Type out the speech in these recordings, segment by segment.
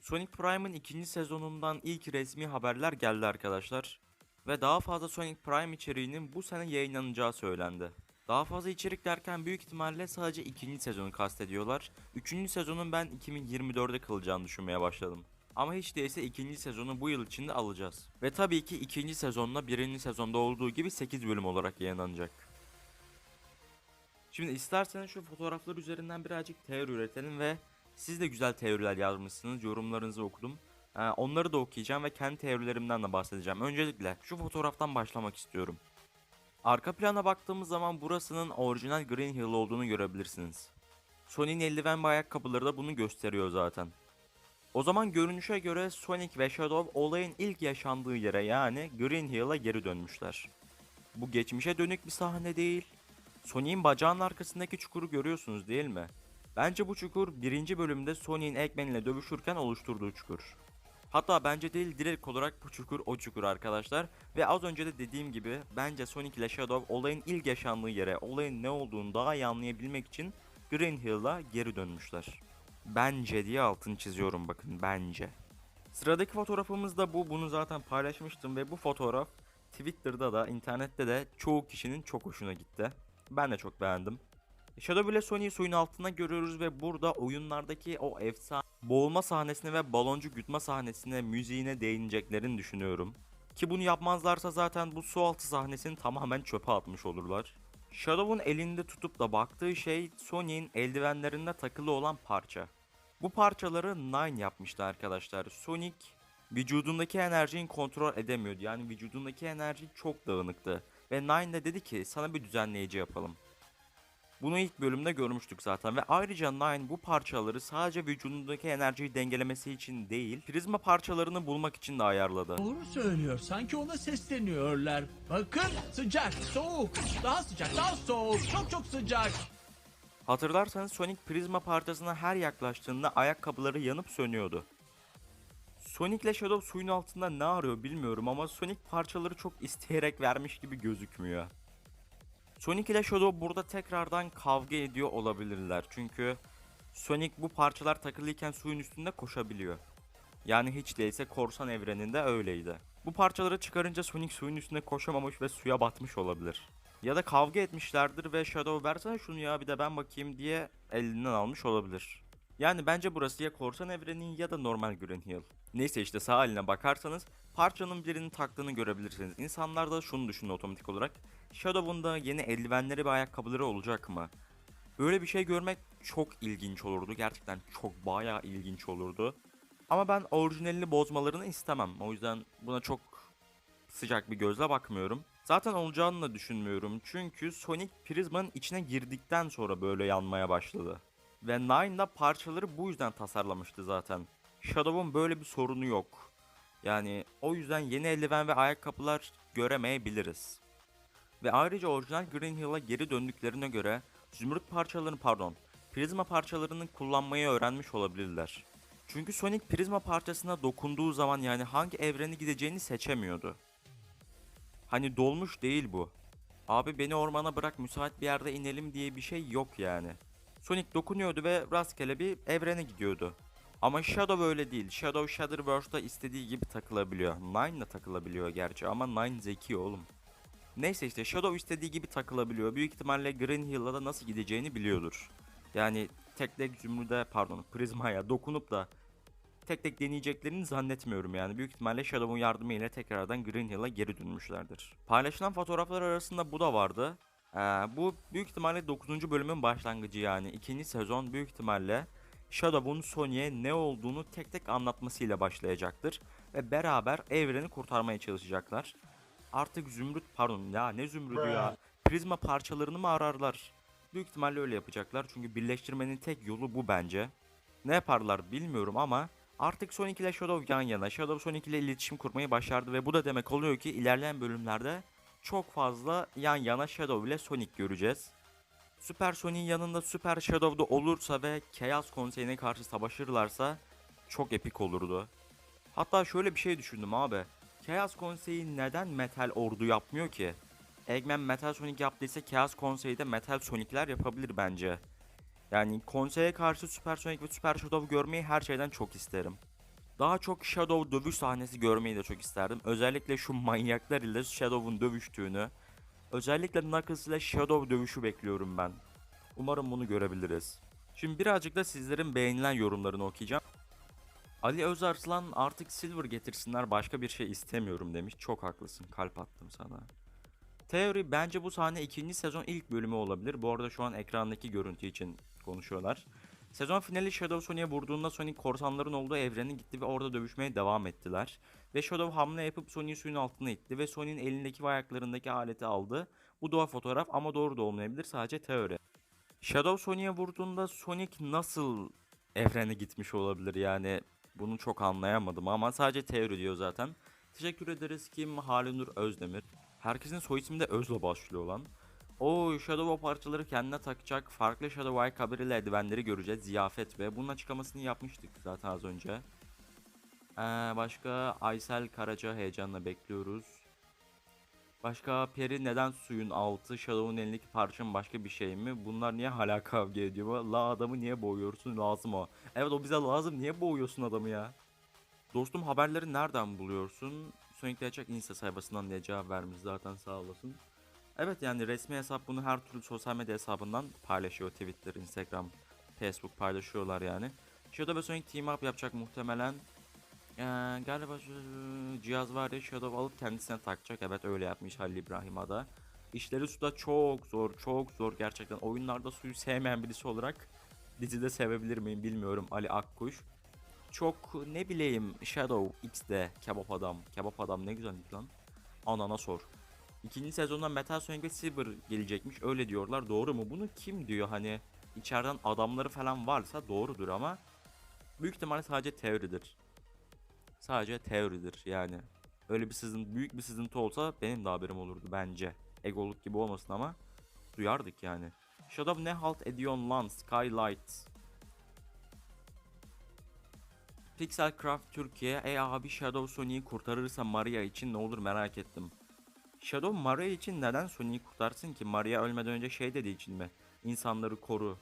Sonic Prime'ın ikinci sezonundan ilk resmi haberler geldi arkadaşlar. Ve daha fazla Sonic Prime içeriğinin bu sene yayınlanacağı söylendi. Daha fazla içerik derken büyük ihtimalle sadece ikinci sezonu kastediyorlar. Üçüncü sezonun ben 2024'de kalacağını düşünmeye başladım. Ama hiç değilse ikinci sezonu bu yıl içinde alacağız. Ve tabii ki ikinci sezonla birinci sezonda olduğu gibi 8 bölüm olarak yayınlanacak. Şimdi isterseniz şu fotoğraflar üzerinden birazcık teori üretelim ve siz de güzel teoriler yazmışsınız. Yorumlarınızı okudum. Ee, onları da okuyacağım ve kendi teorilerimden de bahsedeceğim. Öncelikle şu fotoğraftan başlamak istiyorum. Arka plana baktığımız zaman burasının orijinal Green Hill olduğunu görebilirsiniz. Sonic'in eldiven ve ayakkabıları da bunu gösteriyor zaten. O zaman görünüşe göre Sonic ve Shadow olayın ilk yaşandığı yere yani Green Hill'a geri dönmüşler. Bu geçmişe dönük bir sahne değil. Sonic'in bacağının arkasındaki çukuru görüyorsunuz değil mi? Bence bu çukur birinci bölümde Sonic'in Eggman ile dövüşürken oluşturduğu çukur. Hatta bence değil direkt olarak bu çukur o çukur arkadaşlar. Ve az önce de dediğim gibi bence Sonic ile Shadow olayın ilk yaşandığı yere, olayın ne olduğunu daha iyi anlayabilmek için Green Hill'a geri dönmüşler. Bence diye altını çiziyorum bakın bence. Sıradaki fotoğrafımız da bu. Bunu zaten paylaşmıştım ve bu fotoğraf Twitter'da da internette de çoğu kişinin çok hoşuna gitti. Ben de çok beğendim. Shadow ile Sony'yi suyun altında görüyoruz ve burada oyunlardaki o efsane boğulma sahnesine ve baloncu gütme sahnesine, müziğine değineceklerini düşünüyorum. Ki bunu yapmazlarsa zaten bu su altı sahnesini tamamen çöpe atmış olurlar. Shadow'un elinde tutup da baktığı şey Sony'in eldivenlerinde takılı olan parça. Bu parçaları Nine yapmıştı arkadaşlar. Sonic vücudundaki enerjiyi kontrol edemiyordu. Yani vücudundaki enerji çok dağınıktı. Ve Nine de dedi ki sana bir düzenleyici yapalım. Bunu ilk bölümde görmüştük zaten ve ayrıca Nine bu parçaları sadece vücudundaki enerjiyi dengelemesi için değil, prizma parçalarını bulmak için de ayarladı. Doğru söylüyor. Sanki ona sesleniyorlar. Bakın sıcak, soğuk, daha sıcak, daha soğuk, çok çok sıcak. Hatırlarsanız Sonic prizma parçasına her yaklaştığında ayakkabıları yanıp sönüyordu. Sonic ile Shadow suyun altında ne arıyor bilmiyorum ama Sonic parçaları çok isteyerek vermiş gibi gözükmüyor. Sonic ile Shadow burada tekrardan kavga ediyor olabilirler çünkü Sonic bu parçalar takılıyken suyun üstünde koşabiliyor. Yani hiç değilse korsan evreninde öyleydi. Bu parçaları çıkarınca Sonic suyun üstünde koşamamış ve suya batmış olabilir. Ya da kavga etmişlerdir ve Shadow versene şunu ya bir de ben bakayım diye elinden almış olabilir. Yani bence burası ya korsan evreni ya da normal Green Hill. Neyse işte sağ eline bakarsanız parçanın birini taktığını görebilirsiniz. İnsanlar da şunu düşünüyor otomatik olarak. Shadow'un da yeni eldivenleri ve ayakkabıları olacak mı? Böyle bir şey görmek çok ilginç olurdu. Gerçekten çok bayağı ilginç olurdu. Ama ben orijinalini bozmalarını istemem. O yüzden buna çok sıcak bir gözle bakmıyorum. Zaten olacağını da düşünmüyorum. Çünkü Sonic prizmanın içine girdikten sonra böyle yanmaya başladı. Ve Nine da parçaları bu yüzden tasarlamıştı zaten. Shadow'un böyle bir sorunu yok. Yani o yüzden yeni eldiven ve ayakkabılar göremeyebiliriz. Ve ayrıca orijinal Green Hill'a geri döndüklerine göre zümrüt parçalarını pardon prizma parçalarını kullanmayı öğrenmiş olabilirler. Çünkü Sonic prizma parçasına dokunduğu zaman yani hangi evreni gideceğini seçemiyordu. Hani dolmuş değil bu. Abi beni ormana bırak müsait bir yerde inelim diye bir şey yok yani. Sonic dokunuyordu ve rastgele bir evrene gidiyordu. Ama Shadow öyle değil. Shadow Shadowverse'da istediği gibi takılabiliyor. Nine de takılabiliyor gerçi ama Nine zeki oğlum. Neyse işte Shadow istediği gibi takılabiliyor. Büyük ihtimalle Green Hill'a da nasıl gideceğini biliyordur. Yani tek tek zümrüde pardon prizmaya dokunup da tek tek deneyeceklerini zannetmiyorum yani. Büyük ihtimalle Shadow'un yardımıyla tekrardan Green Hill'a geri dönmüşlerdir. Paylaşılan fotoğraflar arasında bu da vardı. Ee, bu büyük ihtimalle 9. bölümün başlangıcı yani. ikinci sezon büyük ihtimalle Shadow'un Sony'e ne olduğunu tek tek anlatmasıyla başlayacaktır. Ve beraber evreni kurtarmaya çalışacaklar. Artık zümrüt pardon ya ne zümrüdü ya. Prizma parçalarını mı ararlar? Büyük ihtimalle öyle yapacaklar çünkü birleştirmenin tek yolu bu bence. Ne yaparlar bilmiyorum ama artık Sonic ile Shadow yan yana. Shadow Sonic ile iletişim kurmayı başardı ve bu da demek oluyor ki ilerleyen bölümlerde çok fazla yan yana Shadow ile Sonic göreceğiz. Süper Sonic'in yanında Süper Shadow'da olursa ve Chaos Konseyi'ne karşı savaşırlarsa çok epik olurdu. Hatta şöyle bir şey düşündüm abi. Chaos Konseyi neden Metal Ordu yapmıyor ki? Eggman Metal Sonic yaptıysa Chaos Konseyi'de Metal Sonic'ler yapabilir bence. Yani konseye karşı Süper Sonic ve Süper Shadow görmeyi her şeyden çok isterim. Daha çok Shadow dövüş sahnesi görmeyi de çok isterdim. Özellikle şu manyaklar ile Shadow'un dövüştüğünü. Özellikle Knuckles ile Shadow dövüşü bekliyorum ben. Umarım bunu görebiliriz. Şimdi birazcık da sizlerin beğenilen yorumlarını okuyacağım. Ali Özarslan artık Silver getirsinler başka bir şey istemiyorum demiş. Çok haklısın kalp attım sana. Teori bence bu sahne ikinci sezon ilk bölümü olabilir. Bu arada şu an ekrandaki görüntü için konuşuyorlar. Sezon finali Shadow Sonic'e vurduğunda Sonic korsanların olduğu evrene gitti ve orada dövüşmeye devam ettiler. Ve Shadow hamle yapıp Sonic'i suyun altına itti ve Sonic'in elindeki ve ayaklarındaki aleti aldı. Bu doğal fotoğraf ama doğru da olmayabilir sadece teori. Shadow Sonic'e vurduğunda Sonic nasıl evrene gitmiş olabilir yani bunu çok anlayamadım ama sadece teori diyor zaten. Teşekkür ederiz kim Halinur Özdemir. Herkesin soy ismi de Öz'le başlıyor lan. O Shadow parçaları kendine takacak farklı Shadow Eye kabiriyle eldivenleri göreceğiz ziyafet ve bunun açıklamasını yapmıştık zaten az önce. Ee, başka Aysel Karaca heyecanla bekliyoruz. Başka Peri neden suyun altı Shadow'un elindeki parçanın başka bir şey mi? Bunlar niye hala kavga ediyor? La adamı niye boğuyorsun lazım o. Evet o bize lazım niye boğuyorsun adamı ya? Dostum haberleri nereden buluyorsun? Sonic Hedgehog Insta sayfasından diye cevap vermiş zaten sağ olasın. Evet yani resmi hesap bunu her türlü sosyal medya hesabından paylaşıyor. Twitter, Instagram, Facebook paylaşıyorlar yani. Shadow ve Sonic team up yapacak muhtemelen. Ee, galiba şu cihaz var ya Shadow alıp kendisine takacak. Evet öyle yapmış Halil İbrahim Ada. İşleri suda çok zor, çok zor gerçekten. Oyunlarda suyu sevmeyen birisi olarak dizide sevebilir miyim bilmiyorum Ali Akkuş. Çok ne bileyim Shadow X'de kebap adam. Kebap adam ne güzelmiş lan. Anana sor. İkinci sezonda Metal Sonic ve Silver gelecekmiş öyle diyorlar. Doğru mu? Bunu kim diyor hani içeriden adamları falan varsa doğrudur ama büyük ihtimalle sadece teoridir. Sadece teoridir yani. Öyle bir sızıntı, büyük bir sızıntı olsa benim de haberim olurdu bence. Egoluk gibi olmasın ama duyardık yani. Shadow ne halt ediyorsun lan Skylight. Pixelcraft Türkiye, ey abi Shadow Sonic'i kurtarırsa Maria için ne olur merak ettim. Shadow Maria için neden Sonic'i kurtarsın ki? Maria ölmeden önce şey dediği için mi? İnsanları koru.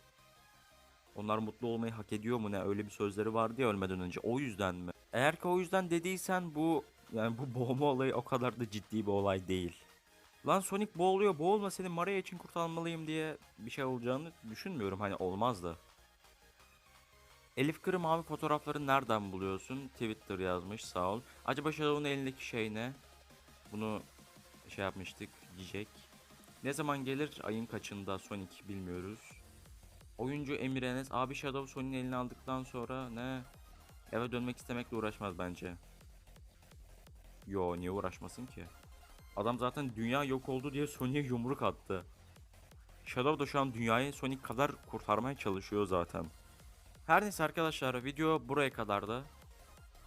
Onlar mutlu olmayı hak ediyor mu ne? Öyle bir sözleri vardı ya ölmeden önce. O yüzden mi? Eğer ki o yüzden dediysen bu yani bu boğulma olayı o kadar da ciddi bir olay değil. Lan Sonic boğuluyor boğulma seni Maria için kurtarmalıyım diye bir şey olacağını düşünmüyorum hani olmaz da. Elif Kırım abi fotoğrafları nereden buluyorsun? Twitter yazmış sağ ol. Acaba Shadow'un elindeki şey ne? Bunu şey yapmıştık diyecek. Ne zaman gelir? Ayın kaçında Sonic bilmiyoruz. Oyuncu Emir Enes abi Shadow Sonic'in elini aldıktan sonra ne? Eve dönmek istemekle uğraşmaz bence. Yo niye uğraşmasın ki? Adam zaten dünya yok oldu diye Sonic'e yumruk attı. Shadow da şu an dünyayı Sonic kadar kurtarmaya çalışıyor zaten. Her neyse arkadaşlar video buraya kadardı.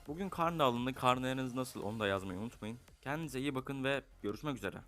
Bugün karne alındı. Karneleriniz nasıl onu da yazmayı unutmayın. Kendinize iyi bakın ve görüşmek üzere.